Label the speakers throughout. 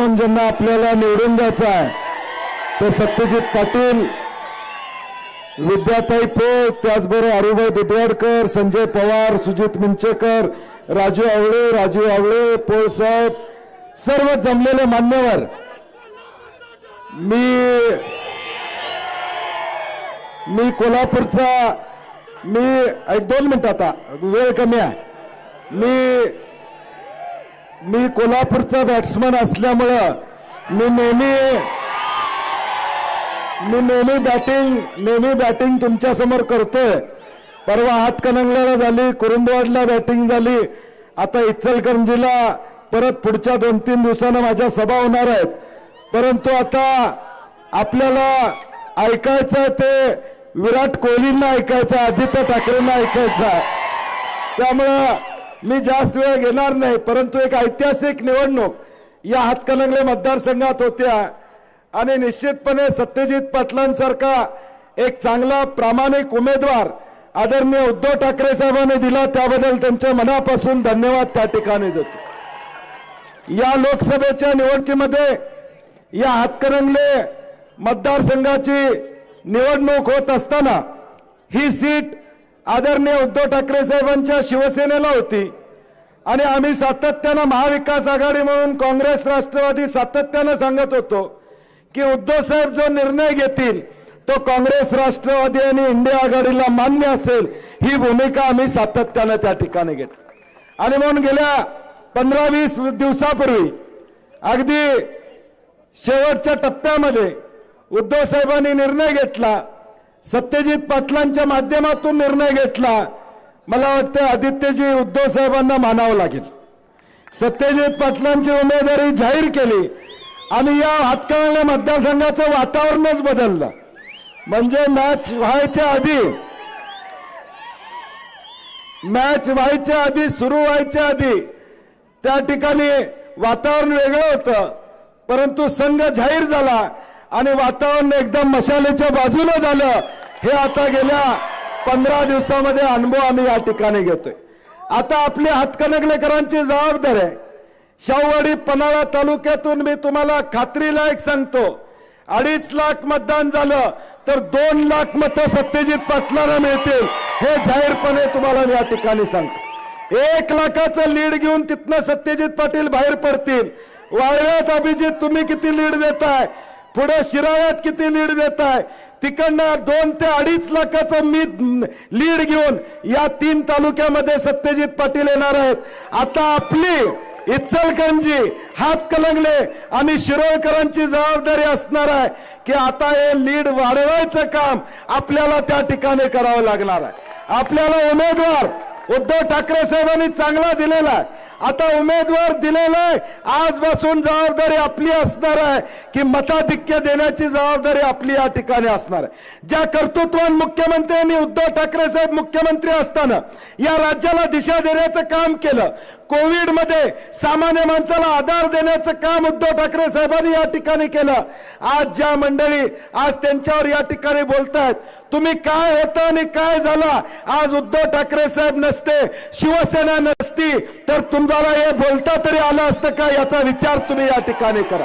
Speaker 1: म्हणून ज्यांना आपल्याला निवडून द्यायचं आहे ते सत्यजित पाटील विद्याताई पोळ त्याचबरोबर अरुभाई दुधवाडकर संजय पवार सुजित मिंचेकर राजू आवळे राजू आवळे पोळ साहेब सर्व जमलेले मान्यवर मी मी कोल्हापूरचा मी एक दोन मिनिट आता वेळ कमी आहे मी मी कोल्हापूरचा बॅट्समन असल्यामुळं मी नेहमी मी नेहमी बॅटिंग नेहमी बॅटिंग तुमच्यासमोर करतोय. परवा हातकणंगल्याला झाली कुरुंदवाडला बॅटिंग झाली. आता इचलकरंजीला परत पुढच्या दोन तीन दिवसानं माझ्या सभा होणार आहेत. परंतु आता आपल्याला ऐकायचं ते विराट कोहलींना ऐकायचं आदित्य ठाकरेंना ऐकायचं आहे. त्यामुळं मी जास्त वेळ घेणार नाही परंतु एक ऐतिहासिक निवडणूक या हातकणंगले मतदारसंघात होत्या. आणि निश्चितपणे सत्यजित पाटलांसारखा एक चांगला प्रामाणिक उमेदवार आदरणीय उद्धव ठाकरे साहेबांनी दिला त्याबद्दल त्यांच्या मनापासून धन्यवाद त्या ठिकाणी देतो. या लोकसभेच्या निवडणुकीमध्ये या हातकणंगले मतदारसंघाची निवडणूक होत असताना ही सीट आदरणीय उद्धव ठाकरे साहेबांच्या शिवसेनेला होती. आणि आम्ही सातत्यानं महाविकास आघाडी म्हणून काँग्रेस राष्ट्रवादी सातत्यानं सांगत होतो की उद्धव साहेब जो निर्णय घेतील तो काँग्रेस राष्ट्रवादी आणि इंडिया आघाडीला मान्य असेल ही भूमिका आम्ही सातत्यानं त्या ठिकाणी घेतो आणि म्हणून गेल्या पंधरा वीस दिवसापूर्वी अगदी शेवटच्या टप्प्यामध्ये उद्धव साहेबांनी निर्णय घेतला सत्यजित पाटलांच्या माध्यमातून निर्णय घेतला. मला वाटतं आदित्यजी उद्धव साहेबांना मानावं लागेल. सत्यजित पाटलांची उमेदवारी जाहीर केली. आणि या हातकणंगले मतदारसंघाचं वातावरणच बदललं. म्हणजे मॅच व्हायच्या आधी मॅच व्हायच्या आधी सुरू व्हायच्या आधी त्या ठिकाणी वातावरण वेगळं होतं. परंतु संघ जाहीर झाला. आणि वातावरण एकदम मशालेच्या बाजूला झालं. हे आता गेल्या पंधरा दिवसामध्ये अनुभव आम्ही या ठिकाणी घेतोय. आता आपली हातकणकलेकरांची जबाबदारी आहे. शाहूवाडी पन्हाळा तालुक्यातून मी तुम्हाला खात्रीलायक सांगतो. अडीच लाख मतदान झालं तर दोन लाख मतं सत्यजित पाटलांना मिळतील. हे जाहीरपणे तुम्हाला मी या ठिकाणी सांगतो. एक लाखाचं लीड घेऊन तिथनं सत्यजित पाटील बाहेर पडतील. वाळव्यात अभिजित तुम्ही किती लीड देताय? पुढे शिराळ्यात किती लीड देताय तिकडनं दोन ते अडीच लाखाचं मी लीड घेऊन या तीन तालुक्यामध्ये सत्यजित पाटील येणार आहेत. आता आपली इचलकरंजी हातकलंगले आणि शिरोळकरांची जबाबदारी असणार आहे की आता हे लीड वाढवायचं काम आपल्याला त्या ठिकाणी करावं लागणार आहे. आपल्याला उमेदवार उद्धव ठाकरे साहेबांनी चांगला दिलेला आहे. आता उमेदवार दिलेला आहे. आजपासून जबाबदारी आपली असणार आहे की मताधिक्य देण्याची जबाबदारी आपली या ठिकाणी असणार आहे. ज्या कर्तृत्वान मुख्यमंत्र्यांनी उद्धव ठाकरे साहेब मुख्यमंत्री असताना या राज्याला दिशा देण्याचं काम केलं कोविडमध्ये सामान्य माणसाला आधार देण्याचं काम उद्धव ठाकरे साहेबांनी या ठिकाणी केलं. आज ज्या मंडळी आज त्यांच्यावर या ठिकाणी बोलतायत तुम्ही काय होतं आणि काय झालं? आज उद्धव ठाकरे साहेब नसते शिवसेना नसती तर तुम्हाला हे बोलता तरी आलं असतं का? याचा विचार तुम्ही या ठिकाणी करा.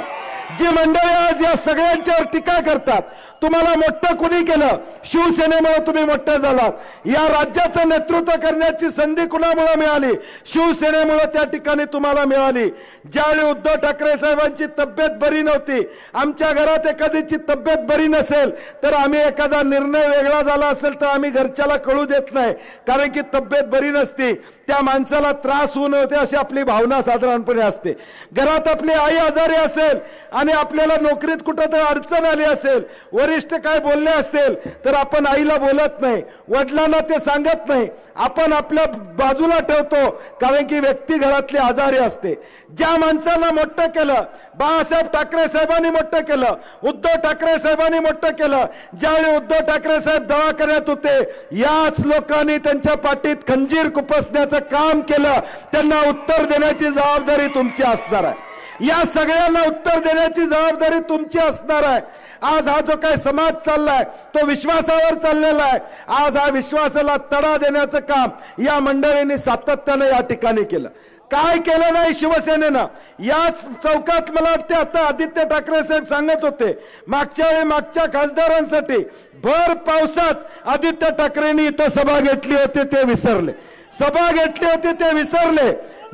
Speaker 1: जी मंडळी आज या सगळ्यांच्यावर टीका करतात तुम्हाला मोठं कुणी केलं? शिवसेनेमुळे तुम्ही मोठं झालात या राज्याचं नेतृत्व करण्याची संधी कुणामुळे मिळाली? शिवसेनेमुळे त्या ठिकाणी तुम्हाला मिळाली. ज्यावेळी उद्धव ठाकरे साहेबांची तब्येत बरी नव्हती आमच्या घरात एखाद्याची तब्येत बरी नसेल तर आम्ही एखादा निर्णय वेगळा झाला असेल तर आम्ही घरच्याला कळू देत नाही. कारण की तब्येत बरी नसती. त्या माणसाला त्रास होऊ नव्हते अशी आपली भावना साधारणपणे असते. घरात आपली आई आजारी असेल आणि आपल्याला नोकरीत कुठं तर अडचण आली असेल वरिष्ठ काय बोलले असतील तर आपण आईला बोलत नाही वडिलांना ते सांगत नाही. आपण आपल्या बाजूला ठेवतो कारण की व्यक्ती घरातली आजारी असते. ज्या माणसाला मोठं केलं बाळासाहेब ठाकरे साहेबांनी मोठं केलं उद्धव ठाकरे साहेबांनी मोठं केलं ज्यावेळी उद्धव ठाकरे साहेब दवाखान्यात होते याच लोकांनी त्यांच्या पाठीत खंजीर कुपसण्याचं काम केलं. त्यांना उत्तर देण्याची जबाबदारी तुमची असणार आहे. या सगळ्यांना उत्तर देण्याची जबाबदारी तुमची असणार आहे. आज हा जो काय समाज चाललाय तो विश्वासावर चाललेला आहे. आज हा विश्वासाला तडा देण्याचं काम या मंडळींनी सातत्यानं या ठिकाणी केलं. काय केलं नाही शिवसेनेनं? याच चौकात मला वाटते आता आदित्य ठाकरे साहेब सांगत होते मागच्या वेळी मागच्या खासदारांसाठी भर पावसात आदित्य ठाकरेंनी इथं सभा घेतली होती ते विसरले. सभा घेतली होती ते विसरले.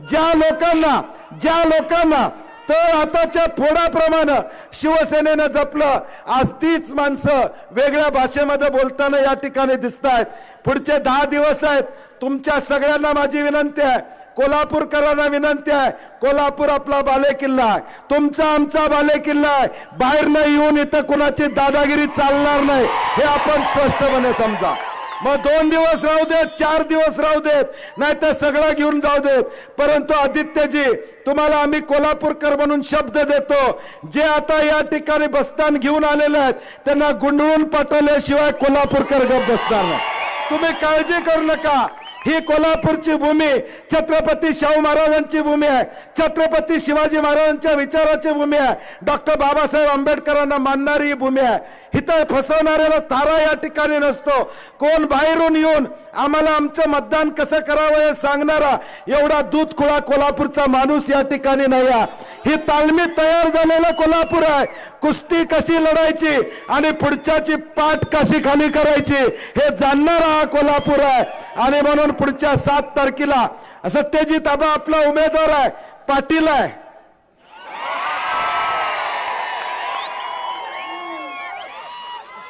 Speaker 1: ज्या लोकांना ज्या लोकांना तर आताच्या फोडाप्रमाणे शिवसेनेनं जपलं. आज तीच माणसं वेगळ्या भाषेमध्ये बोलताना या ठिकाणी दिसत आहेत पुढचे दहा दिवस आहेत. तुमच्या सगळ्यांना माझी विनंती आहे. कोल्हापूरकरांना विनंती आहे. कोल्हापूर आपला बाले किल्ला आहे. तुमचा आमचा बाले किल्ला आहे. बाहेर न येऊन इथं कुणाची दादागिरी चालणार नाही. हे आपण स्पष्टपणे समजा. मग दोन दिवस राहू देत चार दिवस राहू देत नाही तर सगळं घेऊन जाऊ देत. परंतु आदित्यजी तुम्हाला आम्ही कोल्हापूरकर म्हणून शब्द देतो. जे आता या ठिकाणी बस्तान घेऊन आलेले आहेत त्यांना गुंडळून पाठवल्याशिवाय कोल्हापूरकर गप बसणार नाही. तुम्ही काळजी करू नका. ही कोल्हापूरची भूमी छत्रपती शाहू महाराजांची भूमी आहे. छत्रपती शिवाजी महाराजांच्या विचाराची भूमी आहे. डॉक्टर बाबासाहेब आंबेडकरांना मानणारी ही भूमी आहे. इथं फसवणाऱ्याला तारा या ठिकाणी नसतो. कोण बाहेरून येऊन आम्हाला आमचं मतदान कसं करावं हे सांगणारा एवढा दूध खुळा कोल्हापूरचा माणूस या ठिकाणी नाही आहे. ही तालमी तयार झालेलं कोल्हापूर आहे. कुस्ती कशी लढायची आणि पुढच्याची पाठ कशी खाली करायची हे जाणणारा हा कोल्हापूर आहे. आणि म्हणून पुढच्या सात तारखेला सत्यजित आबा आपला उमेदवार आहे पाटील आहे.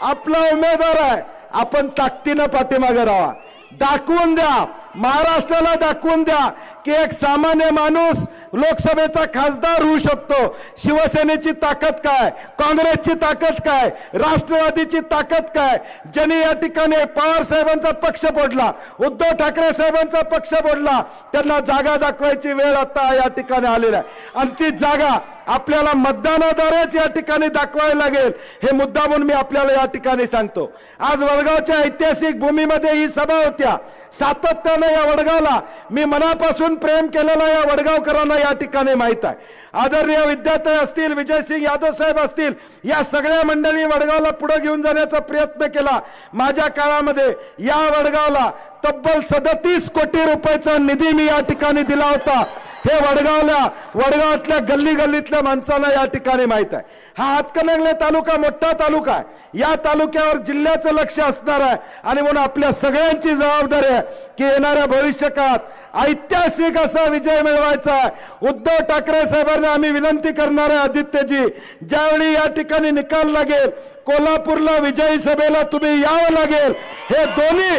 Speaker 1: आपला उमेदवार आहे. आपण ताकदीनं पाठीमागे राहा. दाखवून द्या. महाराष्ट्राला दाखवून द्या की एक सामान्य माणूस लोकसभेचा खासदार होऊ शकतो. शिवसेनेची ताकद काय? काँग्रेसची ताकद काय? राष्ट्रवादीची ताकद काय? ज्यांनी या ठिकाणी पवार साहेबांचा पक्ष फोडला उद्धव ठाकरे साहेबांचा पक्ष फोडला त्यांना जागा दाखवायची वेळ आता या ठिकाणी आलेला आहे. आणि ती जागा आपल्याला मतदानाद्वारेच या ठिकाणी दाखवायला लागेल हे मुद्दा म्हणून मी आपल्याला या ठिकाणी सांगतो. आज वडगावच्या ऐतिहासिक भूमीमध्ये ही सभा होत्या. सातत्यानं या वडगावला मी मनापासून प्रेम केलेला या वडगावकरांना या ठिकाणी माहीत आहे. आदरणीय विद्यार्थी असतील विजयसिंग यादव साहेब असतील या सगळ्या मंडळी वडगावला पुढे घेऊन जाण्याचा प्रयत्न केला. माझ्या काळामध्ये या वडगावला तब्बल सदतीस कोटी रुपयाचा निधी मी या ठिकाणी दिला होता. हे वडगावला वडगावातल्या गल्ली गल्लीतल्या माणसांना या ठिकाणी माहीत आहे. हा हातकणंगले तालुका मोठा तालुका आहे. या तालुक्यावर जिल्ह्याचं लक्ष असणार आहे. आणि म्हणून आपल्या सगळ्यांची जबाबदारी आहे की येणाऱ्या भविष्य काळात ऐतिहासिक असा विजय मिळवायचा आहे. उद्धव ठाकरे साहेबांना आम्ही विनंती करणार आहे आदित्यजी ज्यावेळी या ठिकाणी निकाल लागेल कोल्हापूरला विजयी सभेला तुम्ही यावं लागेल. हे दोन्ही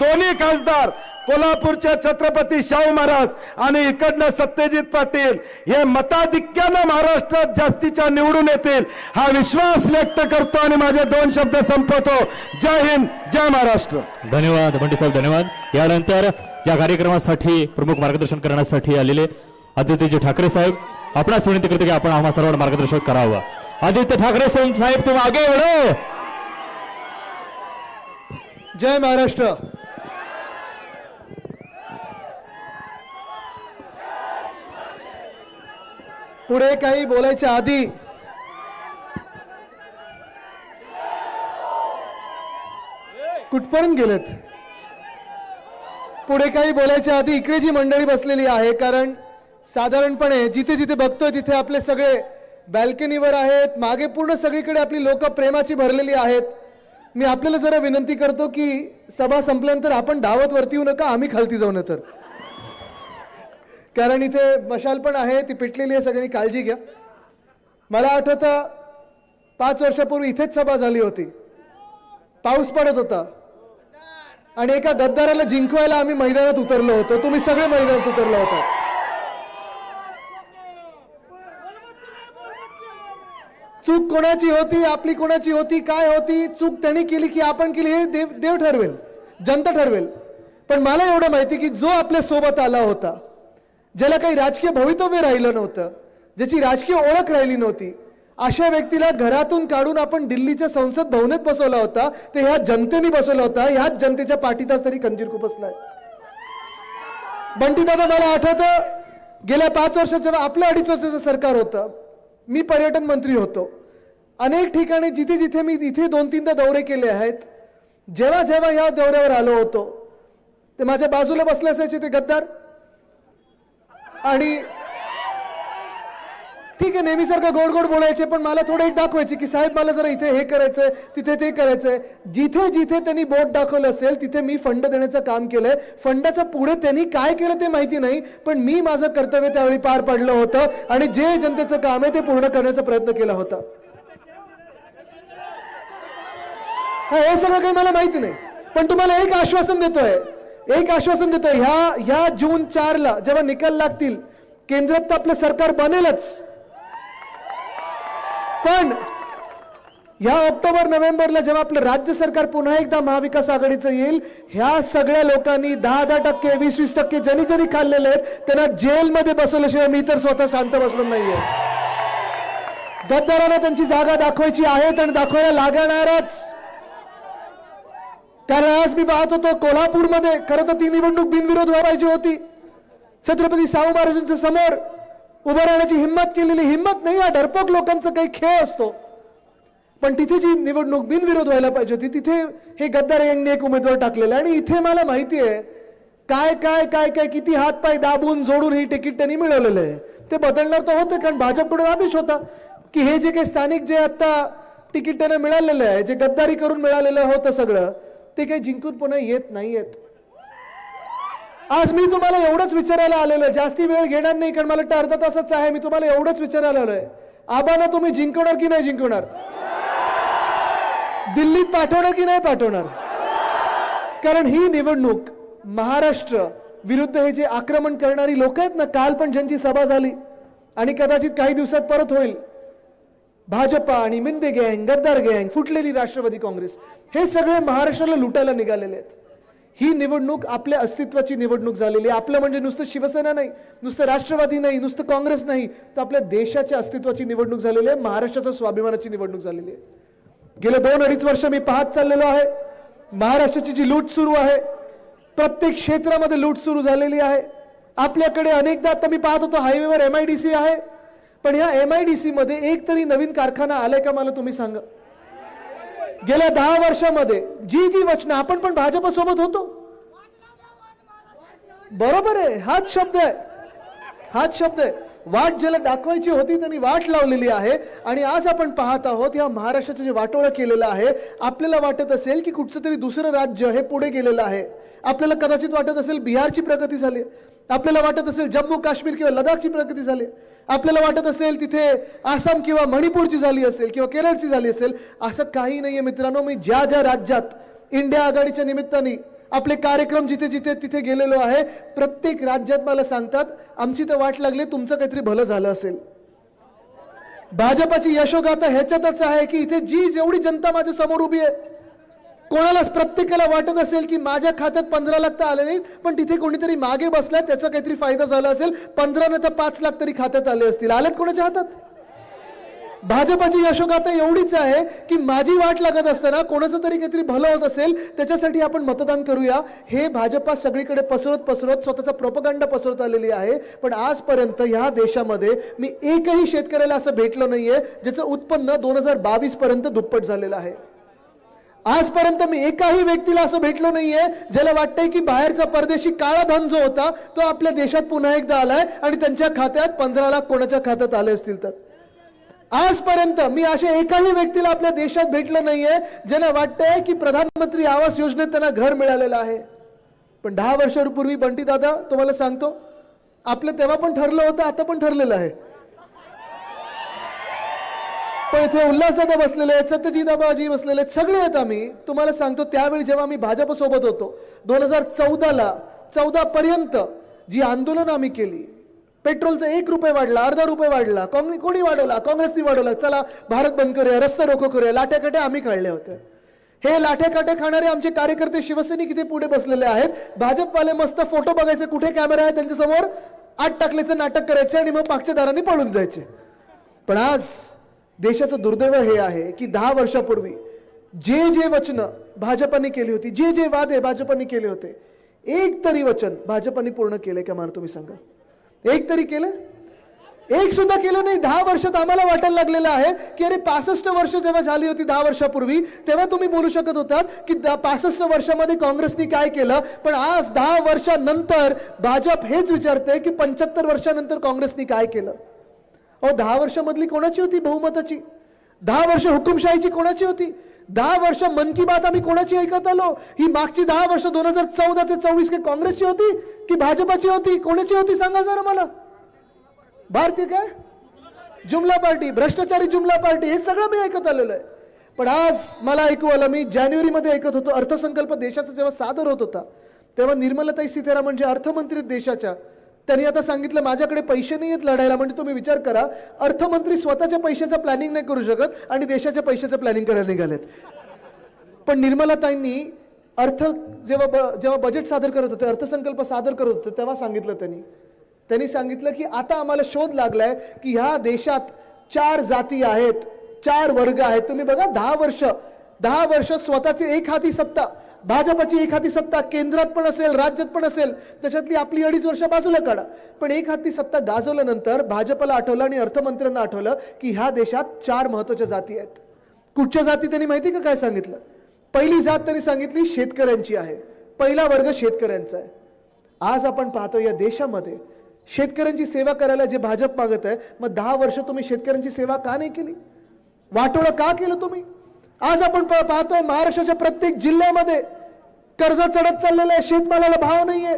Speaker 1: दोन्ही खासदार कोल्हापूरच्या छत्रपती शाहू महाराज आणि इकडनं सत्यजित पाटील हे मताधिक्यानं महाराष्ट्रात जास्तीच्या निवडून येतील हा विश्वास व्यक्त करतो आणि माझे दोन शब्द संपवतो. जय हिंद जय महाराष्ट्र.
Speaker 2: धन्यवाद साहेब धन्यवाद. यानंतर या कार्यक्रमासाठी प्रमुख मार्गदर्शन करण्यासाठी आलेले आदित्यजी ठाकरे साहेब. आपणास विनंती करतो की आपण आम्हा सर्वांना मार्गदर्शन करावं. आदित्य ठाकरे साहेब साहेब तुम आगे बढ़ो
Speaker 3: जय महाराष्ट्र. पुढे काही बोलायच्या आधी कुठपर्यंत गेलेत? पुढे काही बोलायच्या आधी इकडे जी मंडळी बसलेली आहे कारण साधारणपणे जिथे जिथे बघतोय तिथे आपले सगळे बॅल्कनीवर आहेत मागे पूर्ण सगळीकडे आपली लोक प्रेमाची भरलेली आहेत. मी आपल्याला जरा विनंती करतो की सभा संपल्यानंतर आपण धावत वरती येऊ नका आम्ही खालती जाऊ तर कारण इथे मशाल पण आहे ती पेटलेली आहे सगळ्यांनी काळजी घ्या. मला आठवतं पाच वर्षापूर्वी इथेच सभा झाली होती. पाऊस पडत होता. आणि एका गद्दाराला जिंकवायला आम्ही मैदानात उतरलो होतो. तुम्ही सगळे मैदानात उतरलो होता. चूक कोणाची होती आपली कोणाची होती काय होती चूक त्यांनी केली की आपण केली हे देव देव ठरवेल जनता ठरवेल. पण मला एवढं माहिती की जो आपल्यासोबत आला होता ज्याला काही राजकीय भवितव्य राहिलं नव्हतं ज्याची राजकीय ओळख राहिली नव्हती अशा व्यक्तीला घरातून काढून आपण दिल्लीच्या संसद भवनात बसवला होता ते ह्या जनतेने बसवला होता ह्याच जनतेच्या पाठीतच तरी कंजीर खुपसलाय बंटी दादा मला आठवतं गेल्या पाच वर्षात जेव्हा आपलं अडीच वर्षाचं सरकार होतं मी पर्यटन मंत्री होतो. अनेक ठिकाणी जिथे जिथे मी इथे दोन तीनदा दौरे केले आहेत जेव्हा जेव्हा या दौऱ्यावर आलो होतो ते माझ्या बाजूला बसले असायचे ते गद्दार. आणि ठीक आहे नेहमीसारखं गोड गोड बोलायचे पण मला थोडं एक दाखवायचे की साहेब मला जरा इथे हे करायचंय तिथे ते करायचंय. जिथे जिथे त्यांनी बोट दाखवलं असेल तिथे मी फंड देण्याचं काम केलंय. फंडाचं पुढे त्यांनी काय केलं ते माहिती नाही पण मी माझं कर्तव्य त्यावेळी पार पाडलं होतं आणि जे जनतेचं काम आहे ते पूर्ण करण्याचा प्रयत्न केला होता. हा, हे सगळं काही मला माहिती नाही पण तुम्हाला एक आश्वासन देतोय. एक आश्वासन देतो ह्या ह्या जून चारला जेव्हा निकाल लागतील केंद्रात तर आपलं सरकार बनेलच. पण ह्या ऑक्टोबर नोव्हेंबरला जेव्हा आपलं राज्य सरकार पुन्हा एकदा महाविकास आघाडीचं येईल ह्या सगळ्या लोकांनी दहा दहा टक्के वीस वीस टक्के ज्यांनी ज्यांनी खाल्लेले आहेत त्यांना जेलमध्ये बसवल्याशिवाय मी तर स्वतः शांत बसलो नाहीये. गद्दारांना त्यांची जागा दाखवायची आहेच आणि दाखवायला लागणारच. कारण आज मी पाहत होतो कोल्हापूरमध्ये. खरं तर ती निवडणूक बिनविरोध व्हायची होती. छत्रपती शाहू महाराजांच्या समोर उभं राहण्याची हिंमत केलेली हिंमत नाही हा डरपोक लोकांचा काही खेळ असतो. पण तिथे जी निवडणूक बिनविरोध व्हायला पाहिजे होती तिथे हे गद्दार यांनी एक उमेदवार टाकलेला आहे. आणि इथे मला माहिती आहे काय काय काय काय किती हातपाय दाबून जोडून ही तिकीट त्यांनी मिळवलेलं आहे. ते बदलणार तर होतं कारण भाजपकडून आदेश होता की हे जे काही स्थानिक जे आता तिकीट त्यांना मिळालेलं आहे जे गद्दारी करून मिळालेलं होतं सगळं ते काही जिंकून पुन्हा येत नाहीयेत. आज मी तुम्हाला एवढंच विचारायला आलेलो आहे. जास्ती वेळ घेणार नाही कारण मला वाटतं अर्धा तासच आहे. मी तुम्हाला एवढंच विचारायला आलोय. आबाना तुम्ही जिंकवणार की नाही जिंकवणार? दिल्लीत पाठवणार की नाही पाठवणार? कारण ही निवडणूक महाराष्ट्र विरुद्ध हे जे आक्रमण करणारी लोक आहेत ना काल पण ज्यांची सभा झाली आणि कदाचित काही दिवसात परत होईल. भाजपा आणि मिंदे गँग गद्दार गँग फुटलेली राष्ट्रवादी काँग्रेस हे सगळे महाराष्ट्राला लुटायला निघालेले आहेत. ही निवडणूक आपल्या अस्तित्वाची निवडणूक झालेली आहे. आपलं म्हणजे नुसतं शिवसेना नाही नुसतं राष्ट्रवादी नाही नुसतं काँग्रेस नाही तर आपल्या देशाच्या अस्तित्वाची निवडणूक झालेली आहे महाराष्ट्राच्या स्वाभिमानाची निवडणूक झालेली आहे. गेले दोन अडीच वर्ष मी पाहत चाललेलो आहे. महाराष्ट्राची जी लूट सुरू आहे प्रत्येक क्षेत्रामध्ये लूट सुरू झालेली आहे. आपल्याकडे अनेकदा आता मी पाहत होतो हायवेवर एम आय डी सी आहे. पण ह्या एम आय डी सीमध्ये एक तरी नवीन कारखाना आलाय का मला तुम्ही सांगा? गेल्या दहा वर्षामध्ये जी जी वचनं आपण पण भाजपसोबत होतो? बरोबर आहे हाच शब्द आहे. हाच शब्द आहे. वाट ज्याला दाखवायची होती त्यांनी वाट लावलेली आहे. आणि आज आपण पाहत आहोत या महाराष्ट्राचं जे वाटोळं केलेलं आहे आपल्याला वाटत असेल की कुठचं तरी दुसरं राज्य हे पुढे गेलेलं आहे. आपल्याला कदाचित वाटत असेल बिहारची प्रगती झाली. आपल्याला वाटत असेल जम्मू काश्मीर किंवा लडाखची प्रगती झाली. आपल्याला वाटत असेल तिथे आसाम किंवा मणिपूरची झाली असेल किंवा केरळची झाली असेल असं काही नाहीये मित्रांनो. मी ज्या ज्या राज्यात इंडिया आघाडीच्या निमित्ताने आपले कार्यक्रम जिथे जिथे तिथे गेलेलो आहे प्रत्येक राज्यात मला सांगतात आमची तर वाट लागली तुमचं काहीतरी भलं झालं असेल. भाजपाची यशोगाथा ह्याच्यातच आहे की इथे जी जेवढी जनता माझ्यासमोर उभी आहे कोणालाच प्रत्येकाला वाटत असेल की माझ्या खात्यात पंधरा लाख तर आले नाहीत पण तिथे कोणीतरी मागे बसलाय त्याचा काहीतरी फायदा झाला असेल पंधरा न तर पाच लाख तरी खात्यात आले असतील. आलेत कोणाच्या हातात? भाजपाची यशोगाथा एवढीच आहे की माझी वाट लागत असताना कोणाचं तरी काहीतरी भलं होत असेल त्याच्यासाठी आपण मतदान करूया. हे भाजपा सगळीकडे पसरत पसरत स्वतःचा प्रोपगंडा पसरत आलेली आहे. पण आजपर्यंत ह्या देशामध्ये मी एकही शेतकऱ्याला असं भेटलं नाहीये ज्याचं उत्पन्न दोन हजार बावीस पर्यंत दुप्पट झालेलं आहे. आजपर्यंत मी एकाही व्यक्तीला असं भेटलो नाहीये ज्याला वाटतंय की बाहेरचा परदेशी काळा धन जो होता तो आपल्या देशात पुन्हा एकदा आलाय आणि त्यांच्या खात्यात पंधरा लाख कोणाच्या खात्यात आले असतील तर. आजपर्यंत मी अशा एकाही व्यक्तीला आपल्या देशात भेटलं नाहीये ज्यांना वाटतंय की प्रधानमंत्री आवास योजनेत त्यांना घर मिळालेलं आहे. पण दहा वर्षापूर्वी बंटी दादा तुम्हाला सांगतो आपलं तेव्हा पण ठरलं होतं आता पण ठरलेलं आहे. पण इथे उल्हासदादा बसलेले आहेत सत्यजिताबाजी बसलेले आहेत सगळे आहेत आम्ही. तुम्हाला सांगतो त्यावेळी जेव्हा आम्ही भाजप सोबत होतो दोन हजार चौदाला चौदा पर्यंत जी आंदोलन आम्ही केली पेट्रोलचा एक रुपये वाढला अर्धा रुपये वाढला काँग्रेस कोणी वाढवला? काँग्रेसनी वाढवला. चला भारत बंद करूया रस्ता रोको करूया लाट्याकाट्या आम्ही काढल्या होत्या. हे लाट्याकाट्या खाणारे आमचे कार्यकर्ते शिवसैनिक इथे पुढे बसलेले आहेत. भाजपवाले मस्त फोटो बघायचे कुठे कॅमेरा आहे त्यांच्यासमोर? आत आठ टाकल्याचं नाटक करायचे आणि मग मागच्या दारांनी पळून जायचे. पण आज देशाचं दुर्दैव हे आहे की दहा वर्षापूर्वी जे जे वचनं भाजपाने केली होती जे जे वादे भाजपाने केले होते एक तरी वचन भाजपाने पूर्ण केले का मला तुम्ही सांगा? एक तरी केलं? एक सुद्धा केलं नाही. दहा वर्षात आम्हाला वाटायला लागलेलं आहे की अरे पासष्ट वर्ष जेव्हा झाली होती दहा वर्षापूर्वी तेव्हा तुम्ही बोलू शकत होतात की पासष्ट वर्षामध्ये काँग्रेसनी काय केलं? पण आज दहा वर्षानंतर भाजप हेच विचारते की पंच्याहत्तर वर्षानंतर काँग्रेसनी काय केलं? अहो दहा वर्षामधली कोणाची होती बहुमताची? दहा वर्ष हुकुमशाहीची कोणाची होती? दहा वर्ष मन की बात आम्ही कोणाची ऐकत आलो? ही मागची दहा वर्ष दोन हजार चौदा ते चोवीस के काँग्रेसची होती की भाजपाची होती? कोणाची होती सांगा जरा मला. भारतीय काय? जुमला पार्टी भ्रष्टाचारी जुमला पार्टी हे सगळं मी ऐकत आलेलं आहे. पण आज मला ऐकू आलं मी जानेवारीमध्ये ऐकत होतो अर्थसंकल्प देशाचा जेव्हा सादर होत होता तेव्हा निर्मलाताई सीतारामन जे अर्थमंत्री देशाच्या त्यांनी आता सांगितलं माझ्याकडे पैसे नाही आहेत लढायला. म्हणजे तुम्ही विचार करा अर्थमंत्री स्वतःच्या पैशाचं प्लॅनिंग नाही करू शकत आणि देशाच्या पैशाचं प्लॅनिंग करायला निघालेत. पण निर्मलाताईंनी अर्थ जेव्हा ब- जेव्हा बजेट सादर करत होते अर्थसंकल्प सादर करत होते तेव्हा सांगितलं त्यांनी. त्यांनी सांगितलं की आता आम्हाला शोध लागलाय की ह्या देशात चार जाती आहेत चार वर्ग आहेत. तुम्ही बघा दहा वर्ष दहा वर्ष स्वतःची एक हाती सत्ता. भाजपची एक हाती सत्ता केंद्रात पण असेल राज्यात पण असेल त्याच्यातली आपली अडीच वर्ष बाजूला काढा. पण एक हाती सत्ता गाजवल्यानंतर भाजपला आठवलं आणि अर्थमंत्र्यांना आठवलं की ह्या देशात चार महत्त्वाच्या जाती आहेत. कुठच्या जाती त्यांनी माहिती का काय सांगितलं? पहिली जात त्यांनी सांगितली शेतकऱ्यांची आहे. पहिला वर्ग शेतकऱ्यांचा आहे. आज आपण पाहतो या देशामध्ये शेतकऱ्यांची सेवा करायला जे भाजप मागत आहे मग दहा वर्ष तुम्ही शेतकऱ्यांची सेवा का नाही केली? वाटोळं का केलं तुम्ही? आज आपण प- पाहतोय महाराष्ट्राच्या प्रत्येक जिल्ह्यामध्ये कर्ज चढत चाललेलं आहे शेतमालाला भाव नाहीये.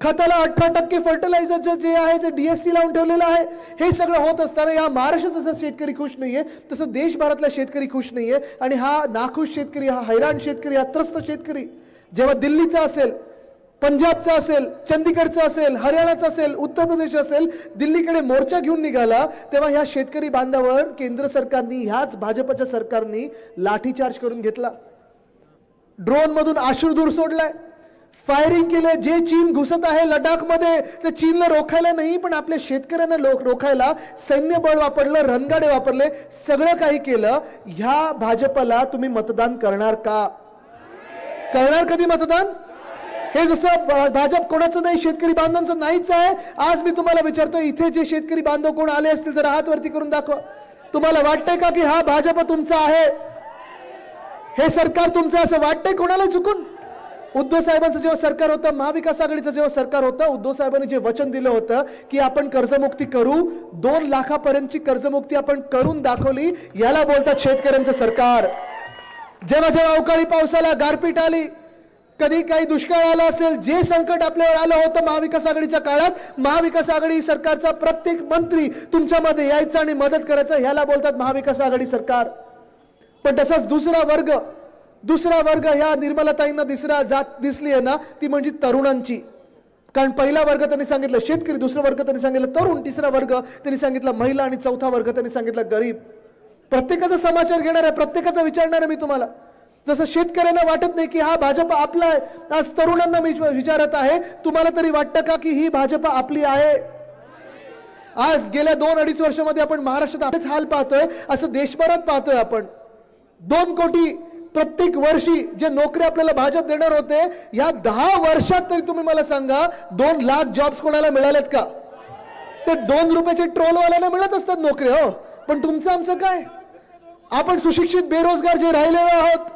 Speaker 3: खताला अठरा टक्के फर्टिलायझरचं जे आहे ते डीएससी लावून ठेवलेलं आहे. हे सगळं होत असताना या महाराष्ट्रात जसं शेतकरी खुश नाहीये तसं देशभरातला शेतकरी खुश नाहीये. आणि हा नाखुश शेतकरी हा हैराण शेतकरी हा त्रस्त शेतकरी जेव्हा दिल्लीचा असेल पंजाबचं असेल चंदीगडचं असेल हरियाणाचं असेल उत्तर प्रदेश असेल दिल्लीकडे मोर्चा घेऊन निघाला तेव्हा ह्या शेतकरी बांधावर केंद्र सरकारनी ह्याच भाजपच्या सरकारनी लाठीचार्ज करून घेतला. ड्रोनमधून मधून आश्रुधूर सोडलाय. फायरिंग केलं जे चीन घुसत आहे लडाखमध्ये ते चीनला रोखायला नाही पण आपल्या शेतकऱ्यांना लोक रोखायला सैन्य बळ वापरलं रणगाडे वापरले सगळं काही केलं. ह्या भाजपला तुम्ही मतदान करणार का? करणार कधी मतदान? हे जसं भाजप कोणाचं नाही शेतकरी बांधवांचं नाहीच आहे. आज मी तुम्हाला विचारतो इथे जे शेतकरी बांधव कोण आले असतील जरा हात वरती करून दाखवा. तुम्हाला वाटतंय का की हा भाजप तुमचा आहे? हे सरकार तुमचं असं वाटतंय कोणाला चुकून? उद्धव साहेबांचं जेव्हा सरकार होतं महाविकास आघाडीचं जेव्हा सरकार होतं उद्धव साहेबांनी जे वचन दिलं होतं की आपण कर्जमुक्ती करू दोन लाखापर्यंतची कर्जमुक्ती आपण करून दाखवली याला बोलतात शेतकऱ्यांचं सरकार. जेव्हा जेव्हा अवकाळी पावसाला गारपीट आली कधी काही दुष्काळ आला असेल जे संकट आपल्यावर आलं होतं महाविकास आघाडीच्या काळात महाविकास आघाडी सरकारचा प्रत्येक मंत्री तुमच्यामध्ये यायचा आणि मदत करायचं ह्याला बोलतात महाविकास आघाडी सरकार. पण तसाच दुसरा वर्ग दुसरा वर्ग ह्या निर्मलाताईंना दिसरा जात दिसली आहे ना ती म्हणजे तरुणांची. कारण पहिला वर्ग त्यांनी सांगितलं शेतकरी दुसरा वर्ग त्यांनी सांगितलं तरुण तिसरा वर्ग त्यांनी सांगितलं महिला आणि चौथा वर्ग त्यांनी सांगितलं गरीब. प्रत्येकाचा समाचार घेणार आहे प्रत्येकाचा विचारणार आहे मी तुम्हाला. जसं शेतकऱ्यांना वाटत नाही की हा भाजप आपला आहे आज तरुणांना मी विचारत आहे तुम्हाला तरी वाटतं का की ही भाजप आपली आहे? आज गेल्या दोन अडीच वर्षामध्ये आपण महाराष्ट्रात आपलेच हाल पाहतोय असं देशभरात पाहतोय आपण. दोन कोटी प्रत्येक वर्षी जे नोकरी आपल्याला भाजप देणार होते या दहा वर्षात तरी तुम्ही मला सांगा दोन लाख जॉब्स कोणाला मिळालेत का? ते दोन रुपयाचे ट्रोलवाल्यांना मिळत असतात नोकरी हो. पण तुमचं आमचं काय? आपण सुशिक्षित बेरोजगार जे राहिलेलो आहोत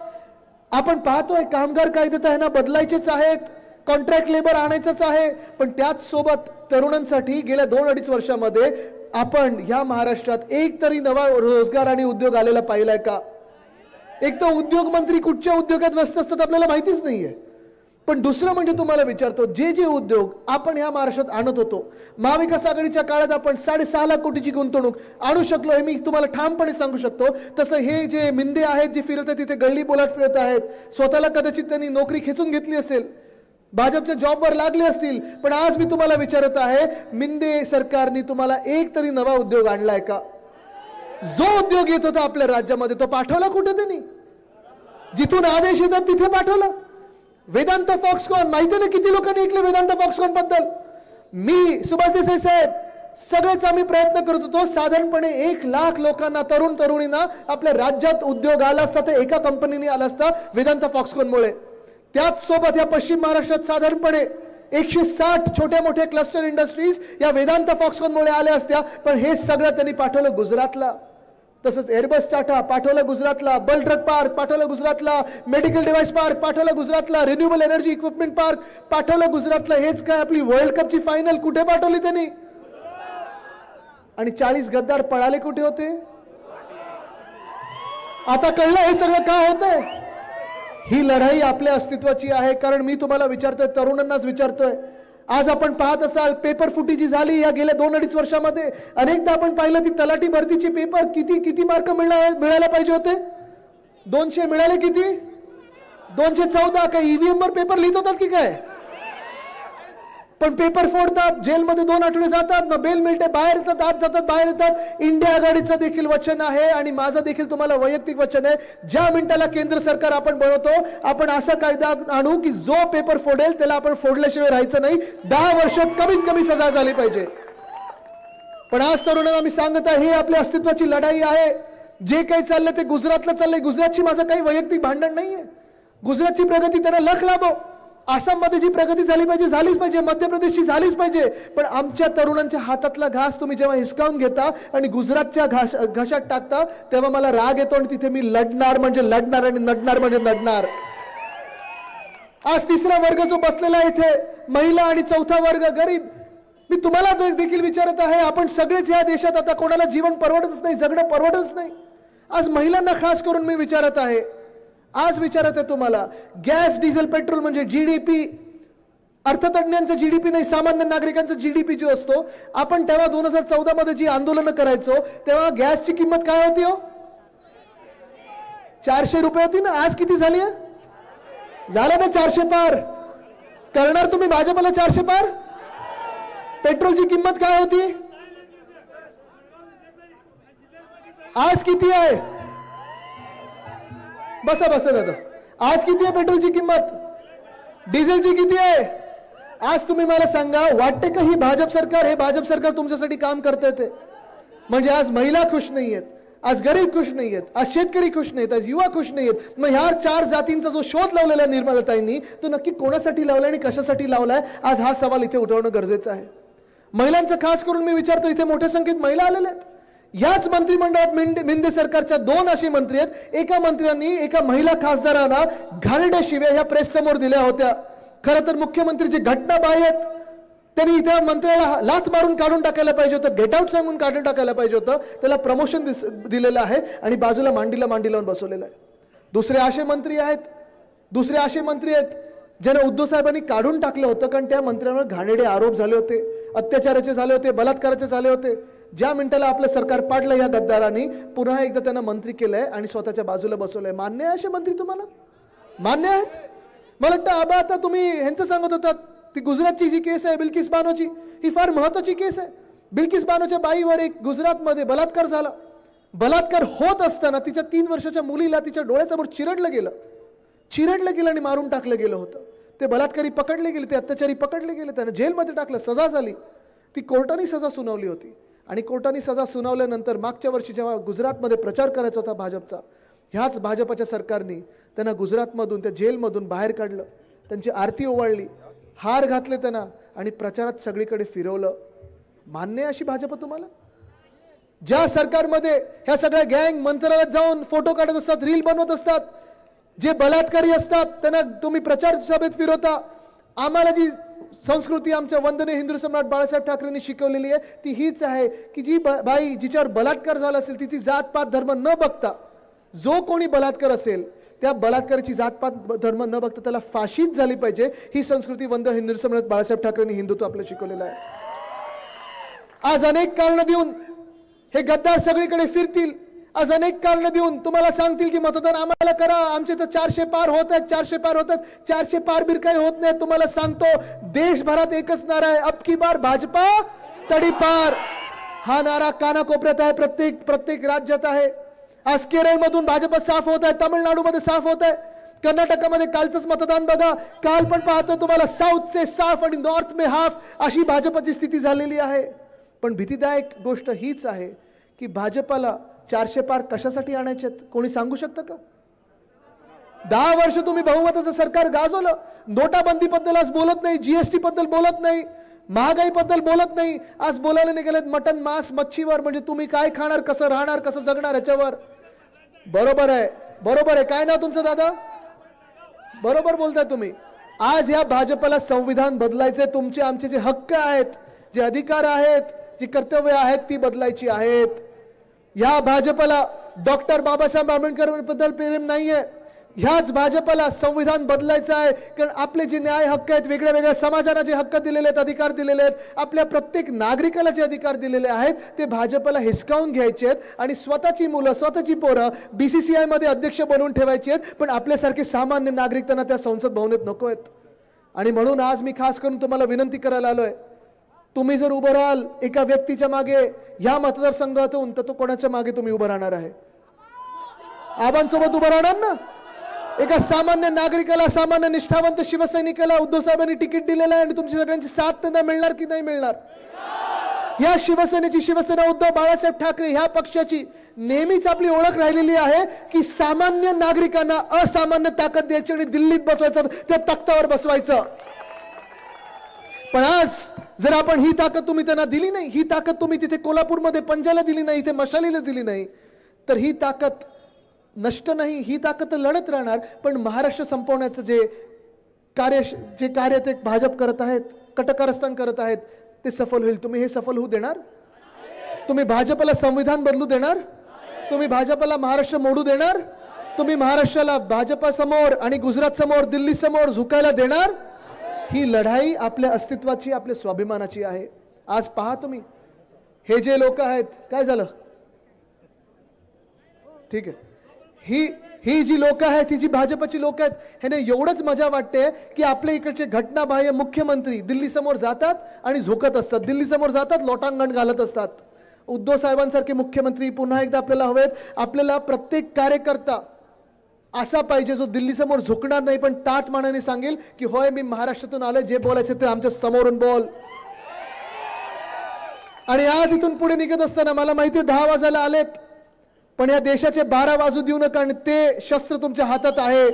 Speaker 3: आपण पाहतोय कामगार कायदे तर ना बदलायचेच आहेत. कॉन्ट्रॅक्ट लेबर आणायचंच आहे. पण त्याच सोबत तरुणांसाठी गेल्या दोन अडीच वर्षामध्ये आपण ह्या महाराष्ट्रात एक तरी नवा रोजगार आणि उद्योग आलेला पाहिलाय का? एक तर उद्योग मंत्री कुठच्या उद्योगात व्यस्त असतात आपल्याला माहितीच नाहीये. पण दुसरं म्हणजे तुम्हाला विचारतो जे जे उद्योग आपण ह्या महाराष्ट्रात आणत होतो महाविकास आघाडीच्या काळात आपण साडेसहा लाख कोटीची गुंतवणूक आणू शकलो हे मी तुम्हाला ठामपणे सांगू शकतो. तसं हे जे मिंदे आहेत जे फिरत आहेत तिथे गल्ली बोलाट फिरत आहेत स्वतःला कदाचित त्यांनी नोकरी खेचून घेतली असेल भाजपच्या जॉबवर लागले असतील पण आज मी तुम्हाला विचारत आहे मिंदे सरकारने तुम्हाला एक तरी नवा उद्योग आणलाय का? जो उद्योग येत होता आपल्या राज्यामध्ये तो पाठवला कुठे त्यांनी? जिथून आदेश येतात तिथे पाठवला. वेदांत फॉक्सकॉन माहिती ना किती लोकांनी ऐकलं वेदांत फॉक्सकॉनबद्दल? मी सुभाष देसाई साहेब सगळेच आम्ही प्रयत्न करत होतो साधारणपणे एक लाख लोकांना तरुण तरुणींना आपल्या राज्यात उद्योग आला असता तर एका कंपनीने आला असता वेदांत फॉक्सकॉनमुळे त्याच सोबत या पश्चिम महाराष्ट्रात साधारणपणे एकशे साठ छोट्या मोठ्या क्लस्टर इंडस्ट्रीज या वेदांत फॉक्सकॉनमुळे आल्या असत्या पण हे सगळं त्यांनी पाठवलं गुजरातला. तसंच एअरबस टाटा पाठवला गुजरातला बल ट्रक पार्क पाठवला गुजरातला मेडिकल डिव्हाइस पार्क पाठवला गुजरातला रिन्युएबल एनर्जी इक्विपमेंट पार्क पाठवला गुजरातला. हेच काय आपली वर्ल्ड कपची फायनल कुठे पाठवली त्यांनी? आणि चाळीस गद्दार पळाले कुठे होते? आता कळलं हे सगळं का होतंय? ही लढाई आपल्या अस्तित्वाची आहे. कारण मी तुम्हाला विचारतोय तरुणांनाच विचारतोय. आज आपण पाहत असाल पेपर फुटी जी झाली या गेल्या दोन अडीच वर्षामध्ये. अनेकदा आपण पाहिलं ती तलाठी भरतीची पेपर किती किती मार्क मिळणार मिळायला पाहिजे होते? दोनशे मिळाले किती? दोनशे चौदा. काय ईव्हीएम वर पेपर लिहित होतात की काय? पण पेपर फोडतात जेलमध्ये दोन आठवडे जातात मग बेल मिळते बाहेर येतात आत जातात बाहेर येतात. इंडिया आघाडीचं देखील वचन आहे आणि माझं देखील तुम्हाला वैयक्तिक वचन आहे. ज्या मिनिटाला केंद्र सरकार आपण बनवतो आपण असा कायदा आणू की जो पेपर फोडेल त्याला आपण फोडल्याशिवाय राहायचं नाही. दहा वर्षात कमीत कमी सजा झाली पाहिजे. पण आज तरुणांना मी सांगत आहे ही आपल्या अस्तित्वाची लढाई आहे. जे काही चाललंय ते गुजरातला चाललंय. गुजरातची माझं काही वैयक्तिक भांडण नाहीये. गुजरातची प्रगती त्यांना लख लाभो. आसाममध्ये जी प्रगती झाली पाहिजे झालीच पाहिजे. मध्य प्रदेशची झालीच पाहिजे. पण आमच्या तरुणांच्या हातातला घास तुम्ही जेव्हा हिसकावून घेता आणि गुजरातच्या घास घशात टाकता तेव्हा मला राग येतो आणि तिथे मी लढणार म्हणजे लढणार आणि नडणार म्हणजे नडणार. आज तिसरा वर्ग जो बसलेला आहे इथे महिला आणि चौथा वर्ग गरीब. मी तुम्हाला देखील विचारत आहे आपण सगळेच या देशात आता कोणाला जीवन परवडतच नाही जगणं परवडतच नाही. आज महिलांना खास करून मी विचारत आहे आज विचारत आहे तुम्हाला गॅस डिझेल पेट्रोल म्हणजे जी डी पी अर्थतज्ञांचा पी नाही सामान्य नागरिकांचा जी डी पी जो असतो आपण तेव्हा दोन हजार चौदामध्ये जी आंदोलनं करायचो तेव्हा गॅसची किंमत काय होती हो? चारशे रुपये होती ना आज किती झाली आहे? झालं ना चारशे पार. करणार तुम्ही भाजपला चारशे पार? पेट्रोलची किंमत काय होती? आज किती आहे? बसा बसा दादा. आज किती आहे पेट्रोलची किंमत? डिझेलची किती आहे? आज तुम्ही मला सांगा वाटते का ही भाजप सरकार हे भाजप सरकार तुमच्यासाठी काम करते ते? म्हणजे आज महिला खुश नाही आहेत आज गरीब खुश नाही आहेत आज शेतकरी खुश नाहीत आज युवा खुश नाही आहेत. मग ह्या चार जातींचा जो शोध लावलेला आहे निर्मलताईंनी तो नक्की कोणासाठी लावलाय आणि कशासाठी लावलाय? आज हा सवाल इथे उठवणं गरजेचं आहे. महिलांचं खास करून मी विचारतो इथे मोठ्या संख्येत महिला आलेल्या आहेत. याच मंत्रिमंडळात मिंदे मिंदे सरकारच्या दोन अशी मंत्री आहेत. एका मंत्र्यांनी एका महिला खासदारांना घाणेरड्या शिव्या ह्या प्रेस समोर दिल्या होत्या. खरं तर मुख्यमंत्री जी घटना आहेत त्यांनी त्या मंत्र्याला लाथ मारून काढून टाकायला पाहिजे होतं गेट आउट सांगून काढून टाकायला पाहिजे होतं. त्याला प्रमोशन दिलेलं आहे आणि बाजूला मांडीला मांडी लावून बसवलेलं आहे. दुसरे असे मंत्री आहेत दुसरे असे मंत्री आहेत ज्यांना उद्धव साहेबांनी काढून टाकलं होतं कारण त्या मंत्र्यांवर घाणेडे आरोप झाले होते अत्याचाराचे झाले होते बलात्काराचे झाले होते. ज्या मिनिटाला आपलं सरकार पाडलं या गद्दारांनी पुन्हा एकदा त्यांना मंत्री केलंय आणि स्वतःच्या बाजूला बसवलंय. मान्य आहे असे मंत्री तुम्हाला? मान्य आहेत? मला वाटतं आबा आता तुम्ही ह्यांचं सांगत होता ती गुजरातची जी केस आहे बिल्किस बानोची ही फार महत्वाची केस आहे. बिल्किस बानोच्या बाईवर एक गुजरातमध्ये बलात्कार झाला. बलात्कार होत असताना तिच्या तीन वर्षाच्या मुलीला तिच्या डोळ्यासमोर चिरडलं गेलं. चिरडलं गेलं आणि मारून टाकलं गेलं होतं. ते बलात्कारी पकडले गेले ते अत्याचारी पकडले गेले त्यांना जेलमध्ये टाकलं सजा झाली. ती कोर्टाने सजा सुनावली होती. आणि कोर्टाने सजा सुनावल्यानंतर मागच्या वर्षी जेव्हा गुजरातमध्ये प्रचार करायचा होता भाजपचा ह्याच भाजपच्या सरकारने त्यांना गुजरातमधून त्या जेलमधून बाहेर काढलं. त्यांची आरती ओवाळली हार घातले त्यांना आणि प्रचारात सगळीकडे फिरवलं. मान्य अशी भाजप तुम्हाला? ज्या सरकारमध्ये ह्या सगळ्या गँग मंत्रालयात जाऊन फोटो काढत असतात रील बनवत असतात जे बलात्कारी असतात त्यांना तुम्ही प्रचार सभेत फिरवता. आम्हाला जी संस्कृती आमच्या वंदने हिंदू सम्राट बाळासाहेब ठाकरेंनी शिकवलेली आहे. ती हीच आहे की जी ब- बाई जिच्यावर बलात्कार झाला असेल तिची जातपात धर्म न बघता जो कोणी बलात्कार असेल त्या बलात्काराची जातपात धर्म न बघता त्याला फाशीच झाली पाहिजे. ही संस्कृती वंद हिंदू सम्राट बाळासाहेब ठाकरेंनी हिंदुत्व आपल्याला शिकवलेलं आहे. आज अनेक कारणं देऊन हे गद्दार सगळीकडे फिरतील. आज अनेक कारण देऊन तुम्हाला सांगतील की मतदान आम्हाला करा. आमचे तर चारशे पार होत आहेत चारशे पार होत आहेत. चारशे पार बीर काही होत नाही तुम्हाला सांगतो. देशभरात एकच नारा आहे. अब की बार भाजपा तडी पार. हा नारा कानाकोपऱ्यात आहे. प्रत्येक प्रत्येक राज्यात आहे. आज केरळमधून भाजप साफ होत आहे. तामिळनाडूमध्ये साफ होत आहे. कर्नाटकामध्ये कालचंच मतदान बघा. काल पण पाहतो तुम्हाला साऊथ से साफ आणि नॉर्थ मे हाफ अशी भाजपची स्थिती झालेली आहे. पण भीतीदायक गोष्ट हीच आहे की भाजपाला चारशे पार कशासाठी आणायचे कोणी सांगू शकतं का? दहा वर्ष तुम्ही बहुमताचं सरकार गाजवलं. नोटाबंदी बद्दल आज बोलत नाही जीएसटी बद्दल बोलत नाही महागाई बद्दल बोलत नाही. आज बोलायला निघालेत मटन मांस मच्छीवर. म्हणजे तुम्ही काय खाणार कसं राहणार कसं जगणार याच्यावर बरोबर आहे बरोबर आहे. काय ना तुमचं दादा? बरोबर बोलताय तुम्ही. आज या भाजपला संविधान बदलायचे तुमचे आमचे जे हक्क आहेत जे अधिकार आहेत जी कर्तव्य आहेत ती बदलायची आहेत. या भाजपला डॉक्टर बाबासाहेब आंबेडकरबद्दल प्रेम नाहीये. ह्याच भाजपला संविधान बदलायचं आहे. कारण आपले जे न्याय हक्क आहेत वेगळ्या वेगळ्या समाजाला जे हक्क दिलेले आहेत अधिकार दिलेले आहेत आपल्या प्रत्येक नागरिकाला जे अधिकार दिलेले आहेत ते भाजपला हिसकावून घ्यायचे आहेत आणि स्वतःची मुलं स्वतःची पोरं बी सी सी आयमध्ये अध्यक्ष बनवून ठेवायची आहेत. पण आपल्यासारखे सामान्य नागरिक त्यांना त्या संसद भवनेत नको आहेत आणि म्हणून आज मी खास करून तुम्हाला विनंती करायला आलो आहे तुम्ही जर उभं राहाल एका व्यक्तीच्या मागे या मतदारसंघातून तर तो कोणाच्या मागे तुम्ही उभं राहणार आहे? आबांसोबत उभं राहणार ना? एका सामान्य नागरिकाला सामान्य निष्ठावंत शिवसैनिकाला उद्धव साहेबांनी तिकीट दिलेलं आहे आणि तुमची सगळ्यांची साथ त्यांना मिळणार की नाही मिळणार? या शिवसेनेची शिवसेना उद्धव बाळासाहेब ठाकरे ह्या पक्षाची नेहमीच आपली ओळख राहिलेली आहे की सामान्य नागरिकांना असामान्य ताकद द्यायची आणि दिल्लीत बसवायचं त्या तख्तावर बसवायचं. पण आज जर आपण ही ताकद तुम्ही त्यांना दिली नाही ही ताकद तुम्ही तिथे कोल्हापूरमध्ये पंजाला दिली नाही इथे मशालीला दिली नाही तर ही ताकद नष्ट नाही ही ताकद तर लढत राहणार पण महाराष्ट्र संपवण्याचं जे कार्य जे कार्य ते भाजप करत आहेत कटकारस्थान करत आहेत ते सफल होईल. तुम्ही हे सफल होऊ देणार? तुम्ही भाजपला संविधान बदलू देणार? तुम्ही भाजपला महाराष्ट्र मोडू देणार? तुम्ही महाराष्ट्राला भाजपासमोर आणि गुजरात समोर दिल्ली समोर झुकायला देणार? ही लढाई आपल्या अस्तित्वाची आपल्या स्वाभिमानाची आहे. आज पहा तुम्ही. हे जे लोक आहेत काय झालं? ठीक आहे. ही ही जी लोक आहेत ही जी भाजपची लोक आहेत ह्याने एवढंच मजा वाटते की आपल्या इकडचे घटनाबाह्य मुख्यमंत्री दिल्ली समोर जातात आणि झोकत असतात. दिल्ली समोर जातात लोटांगण घालत असतात. उद्धव साहेबांसारखे मुख्यमंत्री पुन्हा एकदा आपल्याला हवेत. आपल्याला प्रत्येक कार्यकर्ता असा पाहिजे जो दिल्ली समोर झुकणार नाही पण ताट मानाने सांगेल की होय मी महाराष्ट्रातून आलोय जे बोलायचे ते आमच्या समोरून बोल. आणि आज इथून पुढे निघत असताना मला माहिती आहे दहा वाजायला आलेत. पण या देशाचे बारा वाजू देऊ नका आणि ते शस्त्र तुमच्या हातात आहे.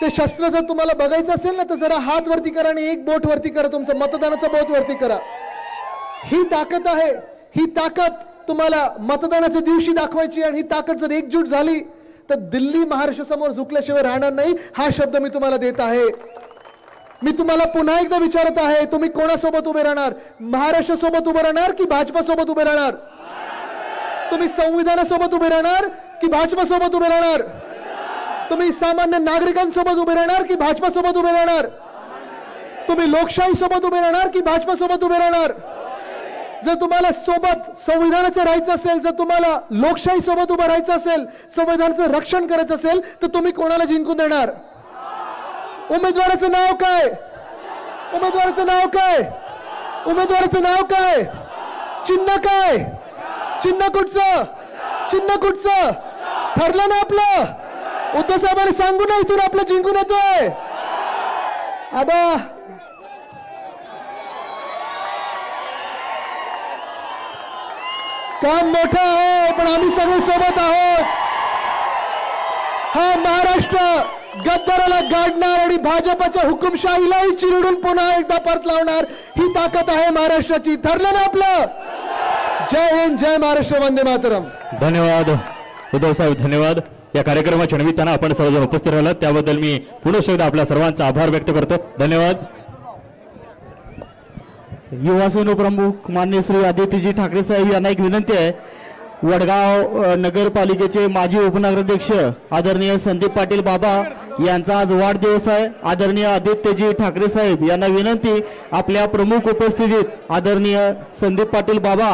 Speaker 3: ते शस्त्र जर तुम्हाला बघायचं असेल ना तर जरा हात वरती करा आणि एक बोट वरती करा तुमचं मतदानाचं बोट वरती करा. ही ताकद आहे. ही ताकद तुम्हाला मतदानाच्या दिवशी दाखवायची आणि ही ताकद जर एकजूट झाली तर दिल्ली महाराष्ट्र समोर झुकल्याशिवाय राहणार नाही हा शब्द मी तुम्हाला देत आहे. मी तुम्हाला पुन्हा एकदा विचारत आहे तुम्ही कोणासोबत उभे राहणार? महाराष्ट्र सोबत उभे राहणार की भाजपा सोबत उभे राहणार? तुम्ही संविधानासोबत उभे राहणार की भाजपा सोबत उभे राहणार? तुम्ही सामान्य नागरिकांसोबत उभे राहणार की भाजपा सोबत उभे राहणार? तुम्ही लोकशाही सोबत उभे राहणार की भाजपा सोबत उभे राहणार? जर तुम्हाला सोबत संविधानाचं राहायचं असेल जर तुम्हाला लोकशाही सोबत उभं राहायचं असेल संविधानाचं रक्षण करायचं असेल तर तुम्ही कोणाला जिंकून देणार? उमेदवाराचं नाव काय? उमेदवाराचं नाव काय? उमेदवाराचं नाव काय? चिन्ह काय? चिन्ह कुठचं? चिन्ह कुठचं? ठरलं ना आपलं? उद्धव साहेबांनी सांगू ना इथून आपलं जिंकून येतोय. आबा काम मोठं आहे पण आम्ही सगळे सोबत आहोत. हा महाराष्ट्र गद्दाराला गाडणार आणि भाजपच्या हुकुमशाहीलाही चिरडून पुन्हा एकदा परत लावणार. ही ताकद आहे महाराष्ट्राची. ठरलं ना आपलं? जय हिंद जय महाराष्ट्र वंदे मातरम.
Speaker 2: धन्यवाद. उद्धव साहेब धन्यवाद. या कार्यक्रमाच्या निमित्तानं आपण सर्वजण उपस्थित राहिलात त्याबद्दल मी पुन्हा एकदा आपल्या सर्वांचा आभार व्यक्त करतो. धन्यवाद.
Speaker 4: युवासेना प्रमुख मान्य श्री आदित्यजी ठाकरे साहेब यांना एक विनंती आहे. वडगाव नगरपालिकेचे माजी उपनगराध्यक्ष आदरणीय संदीप पाटील बाबा यांचा आज वाढदिवस आहे. आदरणीय आदित्यजी ठाकरे साहेब यांना विनंती आपल्या प्रमुख उपस्थितीत आदरणीय संदीप पाटील बाबा